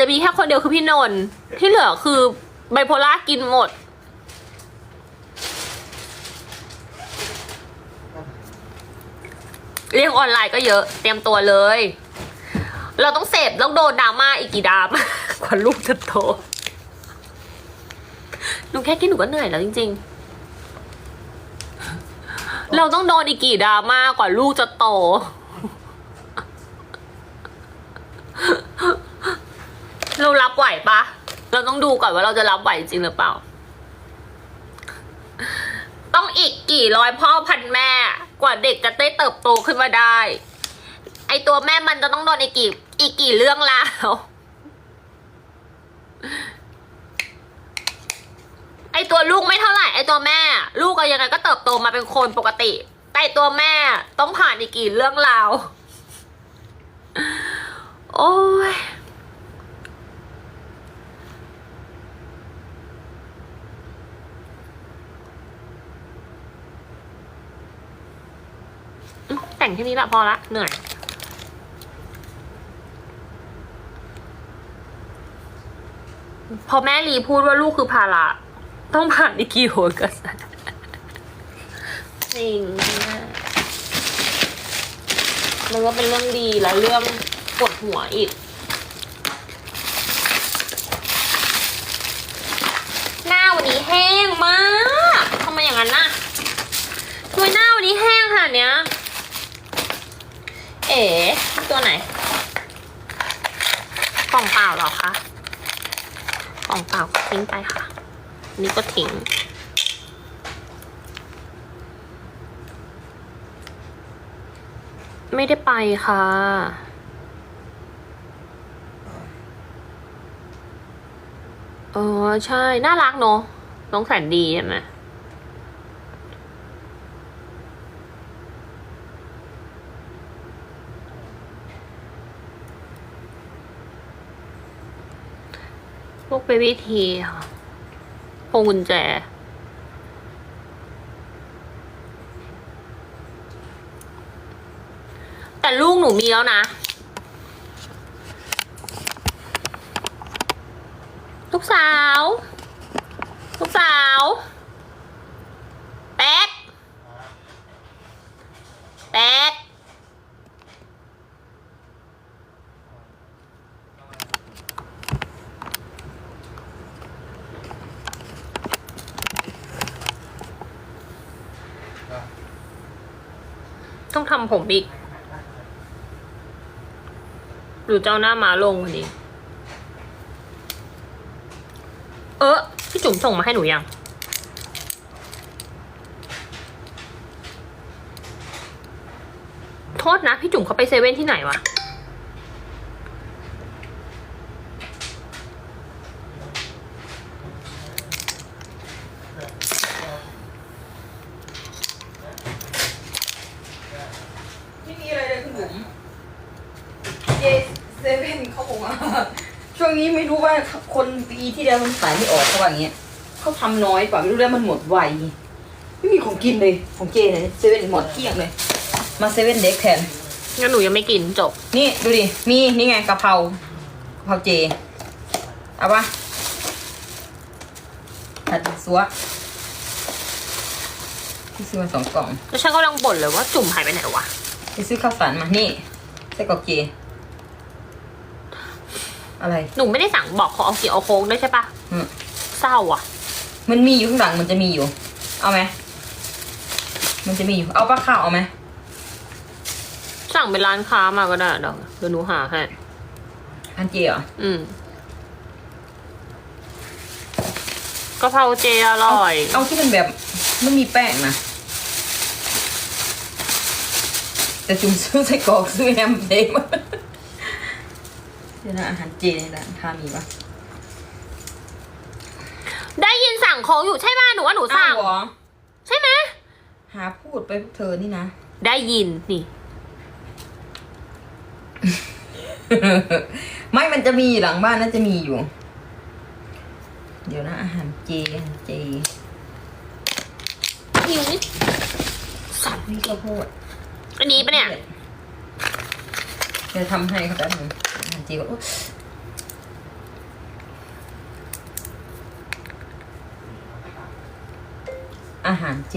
จะมีแค่คนเดียวคือพี่นนท์ที่เหลือคือไบโพล่ากินหมด เรียกออนไลน์ก็เยอะ เตรียมตัวเลย เราต้องเสพต้องโดนดราม่าอีกกี่ดราม่ากว่าลูกจะโตหนูแค่คิดหนูก็เหนื่อยแล้วจริง ๆ เราต้องโดนอีกกี่ดราม่ากว่าลูกจะโต เรารับไหวปะเราต้องดูก่อนว่าเราจะรับไหวจริงหรือเปล่า ต้องอีกกี่ร้อยพ่อพันแม่ กว่าเด็กจะได้เติบโตขึ้นมาได้ ไอตัวแม่มันจะต้องโดนอีกกี่อีกกี่เรื่องแล้วไอตัวลูกไม่เท่าไหร่ไอตัวแม่ ลูกก็ยังไงก็เติบโตมาเป็นคนปกติ แต่ตัวแม่ต้องผ่านอีกกี่เรื่องราว โอ้ย แต่งแค่นี้ละพอละเหนื่อยพอแม่ลีพูดว่าลูกคือภาระต้องผ่านอีกกี่โหนกระแสจริงแม่มันก็เป็นเรื่องดีและเรื่องปวดหัวอีก หน้าวันนี้แห้งมากทำไมอย่างนั้นน่ะทำไมหน้าวันนี้แห้งขนาดเนี้ย เอ๋ตัวไหนกล่องเปล่าหรอคะกล่องเปล่าทิ้งไปค่ะ นี่ก็ทิ้งไม่ได้ไปค่ะ เออใช่ น่ารักเนอะน้องแสนดีใช่ไหม พวกเบบี้ทีค่ะพวงกุญแจ แต่ลูกหนูมีแล้วนะ ลูกสาว ลูกสาว แป๊ก แป๊ก ต้องทำผมอีก หรือเจ้าหน้ามาลงวันนี้ เออพี่จุ๋มส่งมาให้หนูยัง โทษนะ พี่จุ๋มเขาไปเซเว่นที่ไหนวะ ไม่มีอะไรเลยคุณ บุ๋มเจเซเว่นเขาบอกว่า ช่วงนี้ไม่รู้ว่าคนปีที่แล้วมันขายไม่ออกเขาว่าอย่างเงี้ยเขาทำน้อยกว่าไม่รู้แล้วมันหมดไวไม่มีของกินเลยของเจเนี่ยเซเว่นหมดเกลี้ยงเลย มาเซเว่นเด็กแทน งั้นหนูยังไม่กินจบ นี่ดูดิ มีนี่ไงกะเพรากะเพราเจ เอาปะผัดซัวพี่ซื้อมาสองกล่อง แล้วฉันกำลังบ่นเลยว่าจุ่มหายไปไหนวะ ไปซื้อข้าวสารมานี่ไส้กรอกเจอะไร หนูไม่ได้สั่งบอกเขาเอากี่เอาโค้งด้วยใช่ปะอืม เศร้าอะ มันมีอยู่ข้างหลังมันจะมีอยู่ เอาไหมมันจะมีอยู่ เอาปลาข้าวเอาไหมสั่งเป็นร้านค้ามาก็ได้เดี๋ยวเดี๋ยวหนูหาให้ อันเจเหรออืมกะเพราเจอร่อย เอาที่มันแบบไม่มีแป้งนะ แต่จุ่มซื้อไส้กรอกซื้อแฮมเจมาเดี๋ยวนะอาหารเจในร้านค้ามีปะได้ยินสั่งของอยู่ใช่ไหมหนูว่าหนูสั่ง อ้าวเหรอใช่ไหมหาพูดไปพวกเธอนี่นะ ได้ยินนี่ ไม่มันจะมีอยู่หลังบ้านน่าจะมีอยู่ เดี๋ยวนะอาหารเจอาหารเจหิวนิด สั่งนี่ก็พูด อันนี้ปะเนี่ยจะทำให้ครับแป๊บนึงจีก็อาหารเจ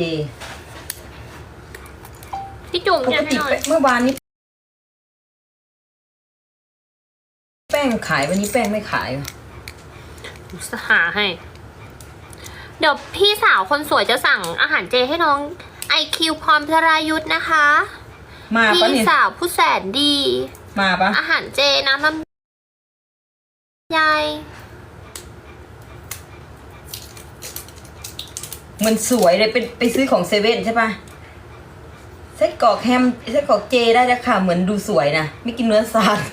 ที่จุ่มปกติยเมื่อวานนี้ แป้งขายวันนี้แป้งไม่ขายเหรอหาให้ เดี๋ยวพี่สาวคนสวยจะสั่งอาหารเจให้น้องไอคิวพรพรายุทธ์นะคะ มาปะพี่เนี่ยสาวผู้แสนดี มาปะอาหารเจน้ำลำไยมันสวยเลยเป็นไปซื้อของเซเว่นใช่ปะไส้กรอกแฮมไส้กรอกเจได้แล้วค่ะเหมือนดูสวยนะไม่กินเนื้อสัตว์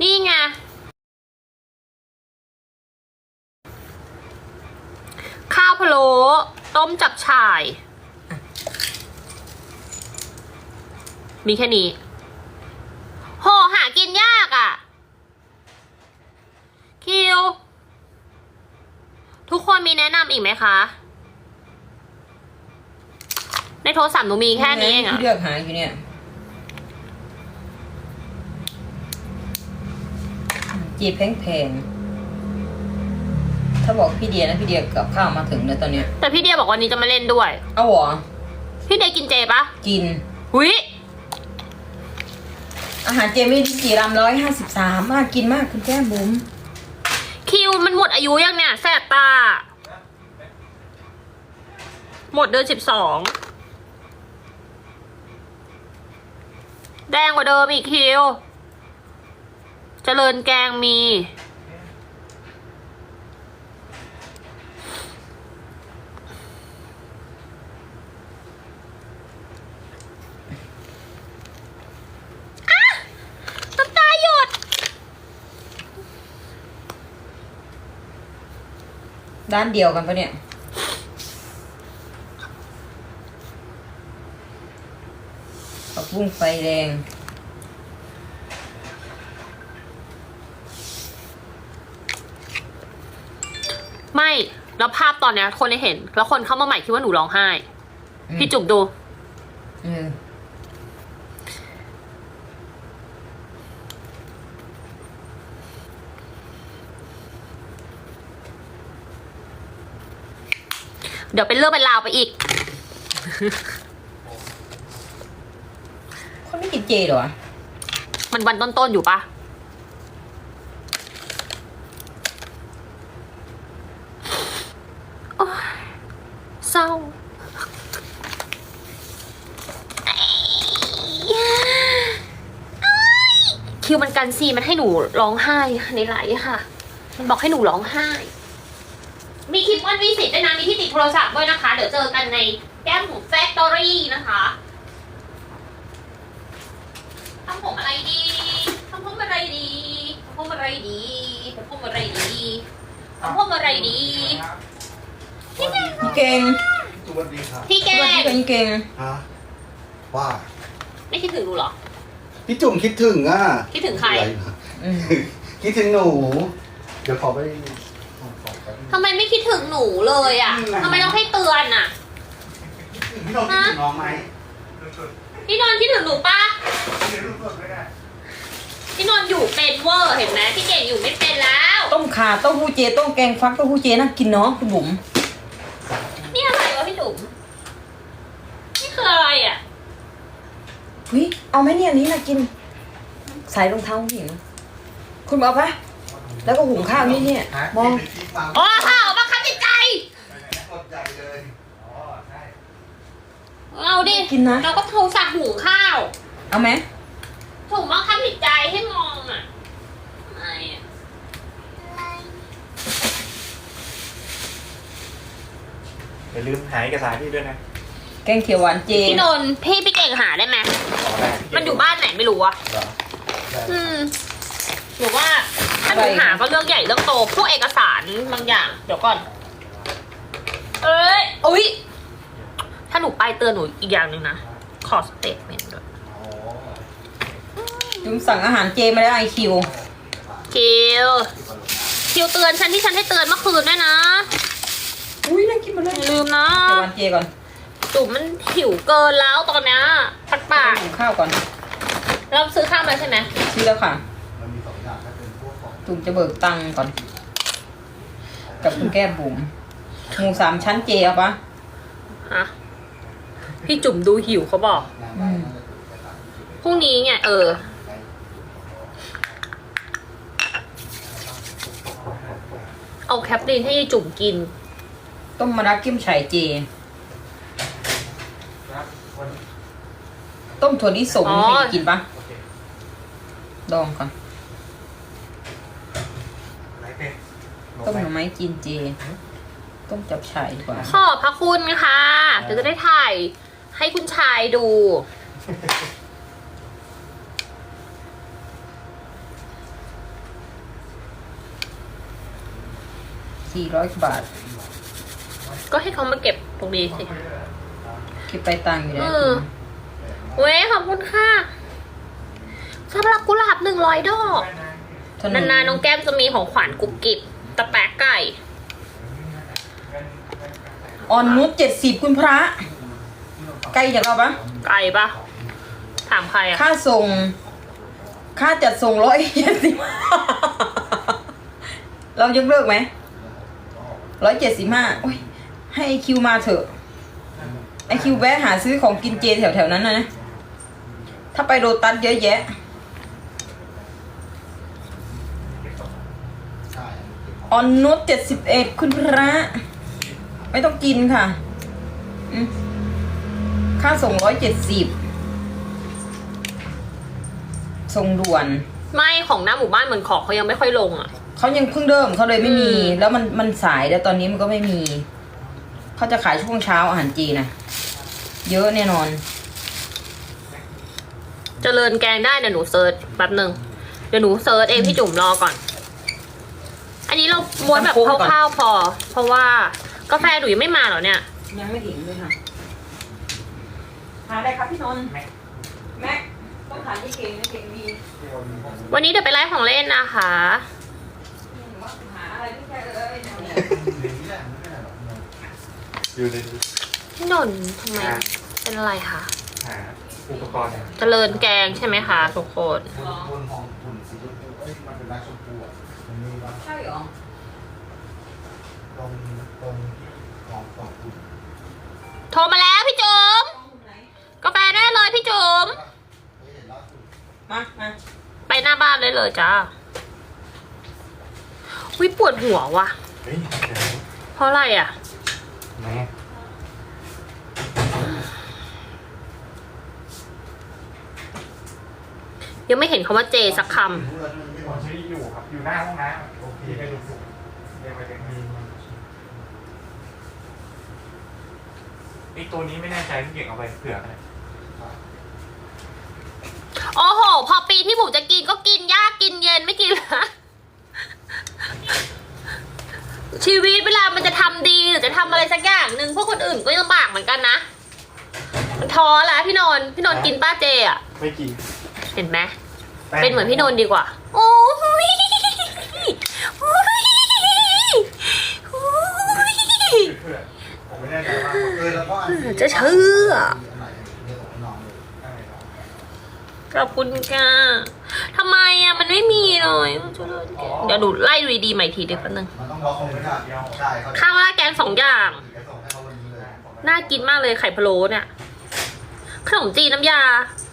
นี่ไงข้าวพะโล้ต้มจับฉ่าย มีแค่นี้ โห หากินยากอะ่ะ คิว ทุกคนมีแนะนำอีกไหมคะ ในโทรศัพท์หนูมีแค่นี้เองอะที่เลือกหาอยู่เนี่ยเจแพงแพงๆถ้าบอกพี่เดียนะพี่เดียกับข้าวมาถึงแล้วตอนเนี้ยแต่พี่เดียบอกวันนี้จะมาเล่นด้วย เอาเหรอ พี่เดียกินเจปะกินหุย อาหารเจไม่ได้กี่รำร้อยห้าสิบสามมากกินมากคุณแก้มบุ๋มคิวมันหมดอายุยังเนี่ยแสบตา หมดเดือนสิบสองแดงกว่าเดิมอีกคิว เจริญแกงมี อะน้ำตาหยด ด้านเดียวกันปะเนี่ย ผักบุ้งไฟแดง ไม่ แล้วภาพตอนเนี้ยคนได้เห็น แล้วคนเข้ามาใหม่คิดว่าหนูร้องไห้อืมพี่จุ๋มดู เออ เดี๋ยวเป็นเรื่องเป็นราวไปอีก คนไม่กินเจเหรอวะมันวันต้นๆอยู่ปะโอ๊ยเศร้า คิวมันกันซีมันให้หนูร้องไห้ในไลฟ์ค่ะ มันบอกให้หนูร้องไห้ มีคลิปวันวิสิตด้วยนะ มีที่ติดโทรศัพท์ด้วยนะคะ เดี๋ยวเจอกันในแก้มหมูแฟคทอรี่นะคะทำผมอะไรดีทำผมอะไรดีทำผมอะไรดีทำผมอะไรดีทำผมอะไรดี พี่เก่งสวัสดีครับพี่แกสวัสดีค่ะพี่เก่งฮะว่าไม่คิดถึงหนูเหรอ พี่จุ่มคิดถึงอะคิดถึงใครอะนะอืมคิดถึงหนู เดี๋ยวขอไปขอแป๊บนึง ทำไมไม่คิดถึงหนูเลยอะอืมทำไมต้องให้เตือนอะ พี่น้องคิดถึงน้องไหมพี่นนท์คิดถึงหนูปะพี่นนท์อยู่เป็นเวอร์เห็นไหมพี่เก่งอยู่ไม่เป็นแล้ว ต้มข่าเต้าหู้เจต้มแกงฟักเต้าหู้เจน่ากินเนาะคุณบุ๋มนี่อะไรวะพี่จุ๋มนี่คืออะไรอะเฮ้ยเอาไหมเนี่ยอันนี้น่ากิน ใส่รองเท้าผู้หญิงคุณเอาปะ แล้วก็หุงข้าวนี่เนี่ยมองโอ้ข้าวบังคับจิตใจกดใจเลยอ๋อใช่เอาดิกินนะเราก็โทรสั่งหุงข้าว เอาไหมถูกบังคับจิตใจให้มองอะไม่อะอย่าลืมหาเอกสารพี่ด้วยนะแกงเขียวหวานเจพี่นนท์พี่พี่เก่งหาได้ไหมขอได้มันอยู่บ้านไหนไม่รู้อะเหรอได้อืมหรือว่า ถ้าหนูหาก็เรื่องใหญ่เรื่องโตพวกเอกสารบางอย่าง เดี๋ยวก่อน เอ้ยอุ้ยถ้าหนูไปเตือนหนูอีกอย่างหนึ่งนะขอสเตทเมนต์ด้วยอ๋อจุ๋มสั่งอาหารเจมาแล้วไอคิวคิวคิวเตือนฉันที่ฉันให้เตือนเมื่อคืนด้วยนะ อุ้ยน่ากินมาเลอยย่าลืมนะเขียวหวานเจก่อนจุ๋มมันหิวเกินแล้วตอนเนี้ยปักปากหุงข้าวก่อน เราซื้อข้าวมาใช่ไหมซื้อแล้วค่ะ พวกของจุ๋มจะเบิกตังค์ก่อน กับคุณแก้มบุ๋มหมูสามชั้นเจเอาปะฮะพี่จุ่มดูหิวเขาบอกอืมพรุ่งนี้ไงเออ เอาแคปรีนให้ยายจุ่มกิน ต้มมะระกิ้มไฉเจ ต้มถั่วลิสงอ๋อเคยกินปะโอเคลองก่อน ไหนเป็น ต้มหน่อไม้กินเจ ต้มจับฉ่ายดีกว่า ขอบพระคุณค่ะเดี๋ยวจะได้ถ่ายให้คุณชายดู สี่ร้อยบาท ก็ให้เขามาเก็บตรงนี้สิเก็บไปตังค์อยู่แล้วเออเว้ยขอบคุณค่ะสำหรับกุหลาบหนึ่งร้อยดอกถนนนานๆน้องแก้มจะมีของขวัญกรุบกริบ ตะแปะไก่ อ่อนนุชเจ็ดสิบคุณพระใกล้จากเราปะไก่ปะถามใครอะค่าส่ง ค่าจัดส่งร้อยเจ็ดสิบเรายกเลิกไหมร้อยเจ็ดสิบห้าให้ไอคิวมาเถอะ ไอคิวแวะหาซื้อของกินเจแถวๆนั้นนะ ถ้าไปโรตัสเยอะแยะ ใช่ ออนนุชเจ็ดสิบเอ็ดคุณพระ ไม่ต้องกินค่ะอืมค่าส่งร้อยเจ็ดสิบส่งด่วน ไม่ของหน้าหมู่บ้านเหมือนของเขายังไม่ค่อยลงอะเขายังเพิ่งเริ่มเขาเลยไม่มี อืม แล้วมันมันสายแล้วตอนนี้มันก็ไม่มี เขาจะขายช่วงเช้าอาหารจีนนะเยอะแน่นอน เจริญแกงได้เดี๋ยวหนูเซิร์ชแป๊บหนึ่งเดี๋ยวหนูเซิร์ชเองพี่จุ๋มรอก่อนอั นนี้เราม้วนแบบน้ำโค้กก่อนคร่าวๆพอ เพราะว่ากาแฟหนูยังไม่มาเหรอเนี่ย ยังไม่ถึงเลยค่ะหาอะไรครับพี่นนท์แม็กต้องหาที่เก่งนะเก่งดีวันนี้เดี๋ยวไปไลฟ์ของเล่นนะคะหาอะไรที่แค่เอออยู่ในพี่นนท์ทำไมเป็นอะไรคะ หาอุปกรณ์เจริญแกงใช่ไหมคะทุกคน บนบนของหุ่นสีชมพูเอ้ยมันเป็นรักชมพูอะมันมีว่า ใช่เหรอ ตรงตรงที่ของของหุ่นโทรมาแล้วพี่จุ๋มกาแฟได้เลยพี่จุ๋มเฮ้ยเห็นล่าสุดมามาไปหน้าบ้านได้เลยจ้าวิปวดหัวว่ะ เฮ้ยเดี๋ยวเพราะอะไรอะ แม่ยังไม่เห็นคำว่าเจสักครู้แล้วมันไม่หมมใช้อยู่ครับ อยู่หน้าห้องน้ำโอเคไม่รู้สึกเรียกไปเด็กมี ไอตัวนี้ไม่แน่ใจพี่เก่งเอาไปเผื่อกันเลยำโอ้โห พอปีที่ผมจะกินก็กินยากกินเย็นไม่กินละชีวิตเวลามันจะทำดีหรือจะทำอะไรสักอย่างหนึ่งพวกคนอื่นก็ลำบากเหมือนกันนะมันท้อแล้วพี่นนท์พี่นนท์กินป้าเจอะ ไม่กิน เห็นไหมแป้งเป็นเหมือนพี่นนท์ดีกว่า โอ้ยโอ้ยโอ้ย เผื่อผมไม่แน่ใจว่าเออแล้วก็อันที่จะเชื่ออันไหนเรื่องของน้องเลยอะไรเนาะขอบคุณค่ะทำไมอะ มันไม่มีเลยเดี๋ยวดูไล่ดูดีๆใหม่ทีเดียวแป๊บนึงมันต้องบล็อกคอมพิวเตอร์ใช่เขาข้าวราดแกงสองอย่างจะส่งให้เขาวันนี้เลยน่ากินมากเลยไข่พะโล้เนี่ย ขนมจีนน้ำยา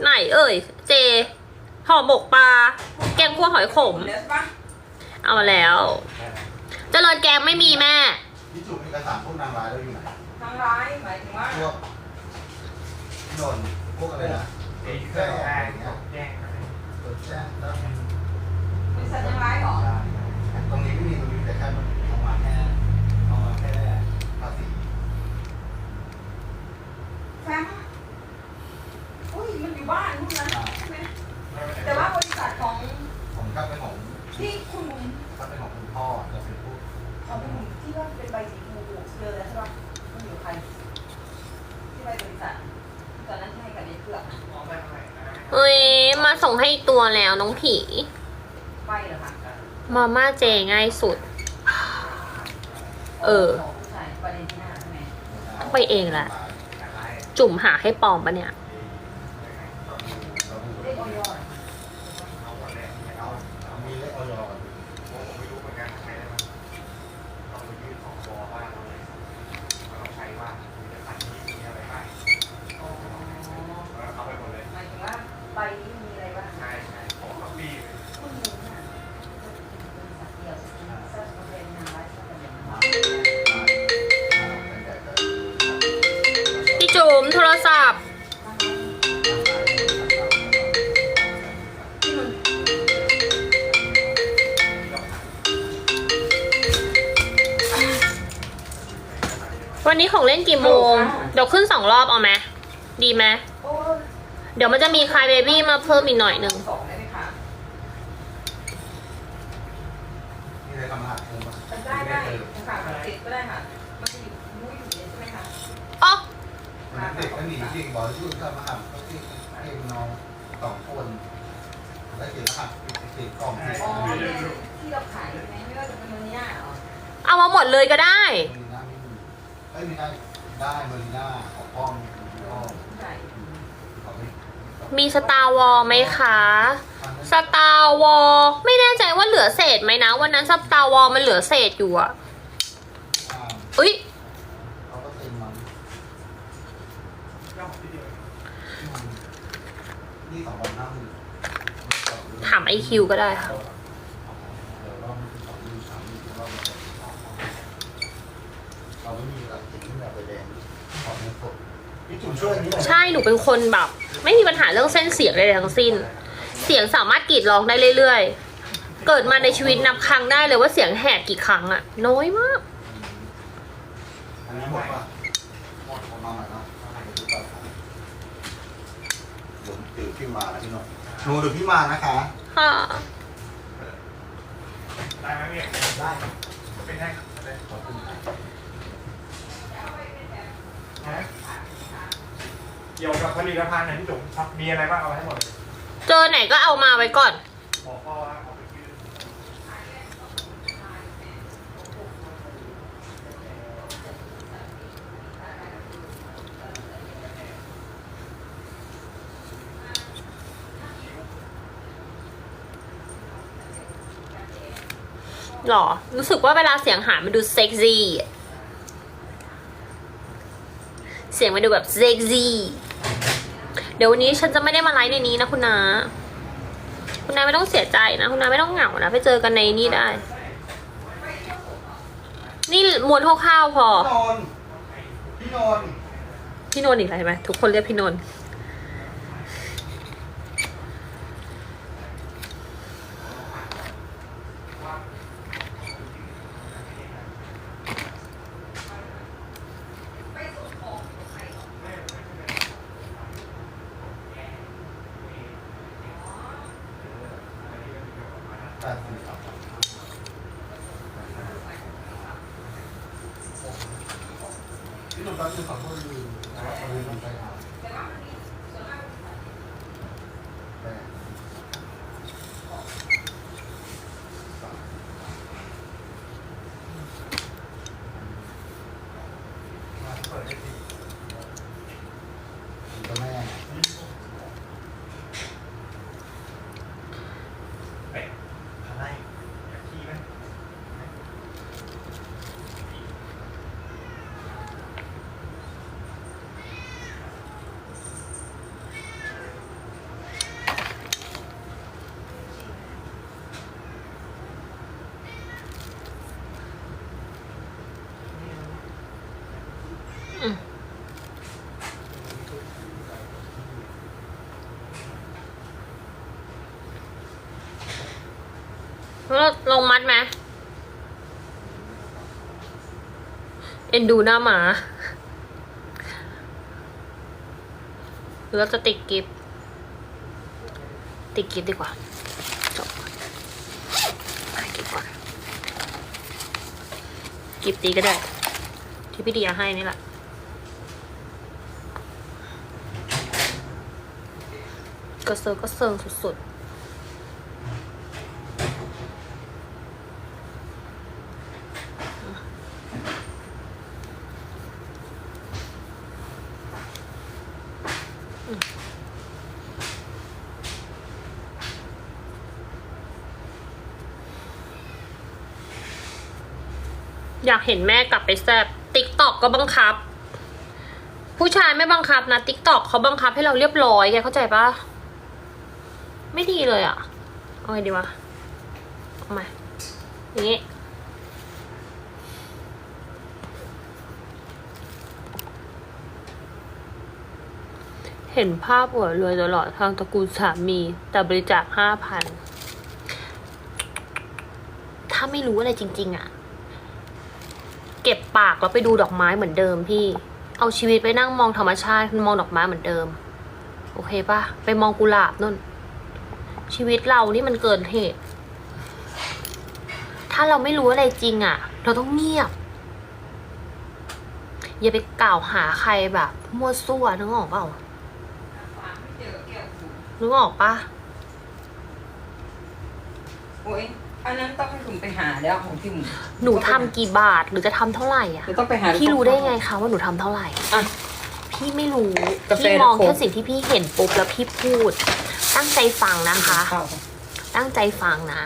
ไหนเอ่ย เจ ห่อหมกปลา แกงคั่วหอยขมเดี๋ยวใช่ปะเอามาแล้วเจริญแกงไม่มีแม่พี่จุ๋มเอกสารพวกนางร้ายเราอยู่ไหน ทางร้ายหมายถึงว่าพวกพี่นนท์พวกอะไรนะเอ้ยเครื่องแป้งแจ้งอะไรตรวจแจ้งแล้วบริษัททางร้ายเหรอตรงนี้ไม่มีตรงนี้แต่แค่มันเอามาแค่เอามาแค่ภาษีแฟมอุ้ยมันอยู่บ้านนู่นนะใช่ไหมแต่ว่าบริษัทของผมก็เป็นของที่คุณบุ๋มถ้าเป็นของคุณพ่อจะเป็นผู้ของคุณบุ๋มที่ว่าเป็นใบสีชมพูเจอแล้วใช่ปะมันอยู่ ใครที่ใบบริษัทตอนนั้นให้กับเด็กเพื่อนเอ้ยมาส่งให้อีกตัวแล้วน้องผี ไปเหรอคะมาม่าเจง่ายสุด เออ ของผู้ชายประเด็นที่หน้าใช่ไหมต้องไปเองแหละ จุ่มหาให้ปลอมปะเนี่ย ศัพท์ วันนี้ของเล่นกี่โมง เดี๋ยวขึ้นสองรอบเอาไหม ดีไหม เดี๋ยวมันจะมีคลายเบบี้มาเพิ่มอีกหน่อยหนึ่ง สองได้ไหมคะ นี่เลยทำรหัสเพิ่มป่ะ ได้ได้ค่ะติดก็ได้ค่ะ มันจะอยู่รู้อยู่เนี่ยใช่ไหมคะ อ๋อ มันเด็กก็ห นีจริงบอกชื่อทำรหัสก็ที่ให้น้องสองคนแล้วเขียนรหัสติดกล่องติดอ๋อเนี่ยที่เราขายใช่ไหมไม่ว่าจะเป็นโมเนียเหรอเอามาหมดเลยก็ได้มอลิน่าไม่มีไม่มีได้ได้มอลิน่าของพ่อพ่อใช่เขาไม่มีสตาร์วอลไหมคะ สตาร์วอลไม่แน่ใจว่าเหลือเศษไหมนะ วันนั้นสตาร์วอลมันเหลือเศษอยู่อะอ่า อุ้ย มช่วยอันนี้หน่อยใช่หนูเป็นคนแบบ ไม่มีปัญหาเรื่องเส้นเสียงใดๆทั้งสิ้น เสียงสามารถกรีดร้องได้เรื่อยๆ เกิดมาในชีวิตนับครั้งได้เลยว่าเสียงแหกกี่ครั้งอะน้อยมากอันนี้หมดป่ะหมดผมมาใหม่นะเดี๋ยวถือพี่มานะพี่หน่อยหนูหรือพี่มานะคะ ค่ะ ได้ไหมพี่ได้เป็นให้เลยขอบคุณครับนะเกี่ยวกับผลิตภัณฑ์ไหนพี่จุ๋มครับมีอะไรบ้างเอาให้หมดเลยเจอไหนก็เอามาไว้ก่อน บอกพ่อว่าเอาไปยืม หรอ รู้สึกว่าเวลาเสียงหายมันดูเซ็กซี่อะเสียงมันดูแบบเซ็กซี่ เดี๋ยววันนี้ฉันจะไม่ได้มาไลฟ์ในนี้นะคุณนา คุณนาไม่ต้องเสียใจนะ คุณนาไม่ต้องเหงานะ ไปเจอกันในนี่ได้ นี่มวนคร่าวๆพอพี่นนท์พี่นนท์พี่นนท์อีกแล้วใช่ไหมทุกคนเรียกพี่นนท์ แปดสิบสามพี่นนท์แป๊บนึงขอโทษลืมนะครับลืมไปครับแปดมาเปิดให้ดีคุณแม่ เฮ้ยอะไรอยากขี้ไหม แลงมัดไหมเอ็นดูหน้าหมา หรือเราจะติดกิฟต์ติดกิฟดีกว่าจบอะกิฟต์ก่อนกิฟตีก็ได้ ที่พี่เดียให้นี่แหละก็เซิร์ก็เซิร์สุดๆ อยากเห็นแม่กลับไปแซบติ๊กตอกก็บังคับ ผู้ชายไม่บังคับนะติ๊กตอกเขาบังคับให้เราเรียบร้อยแกเข้าใจปะไม่ดีเลยอะ่ะเอาไงดีวะเอาใหม่อย่างงี้เห็นภาพหัวรวยตลอดทางตระกูลสามี แต่บริจาคห้าพัน ถ้าไม่รู้อะไรจริง ๆอะ เก็บปากแล้วไปดูดอกไม้เหมือนเดิมพี่ เอาชีวิตไปนั่งมองธรรมชาติมองดอกไม้เหมือนเดิม โอเคปะไปมองกุหลาบนุ่น ชีวิตเรานี่มันเกินเหตุ ถ้าเราไม่รู้อะไรจริงอะ เราต้องเงียบ อย่าไปกล่าวหาใครแบบมั่วซั่วนึกออกเปล่าวนึกออกปะโอ้ย อันนั้นต้องให้คุณไปหาแล้วของพี่หมูหนูทำกี่บาทหรือจะทำเท่าไหร่อะเดี๋ยวต้องไปหาพี่รู้ได้ไงคะว่าหนูทำเท่าไหร่ อะ พี่ไม่รู้ กาแฟพี่มองและโค้กแค่สิ่งที่พี่เห็นปุ๊บแล้วพี่พูด ตั้งใจฟังนะคะ ข้าวค่ะตั้งใจฟังนะ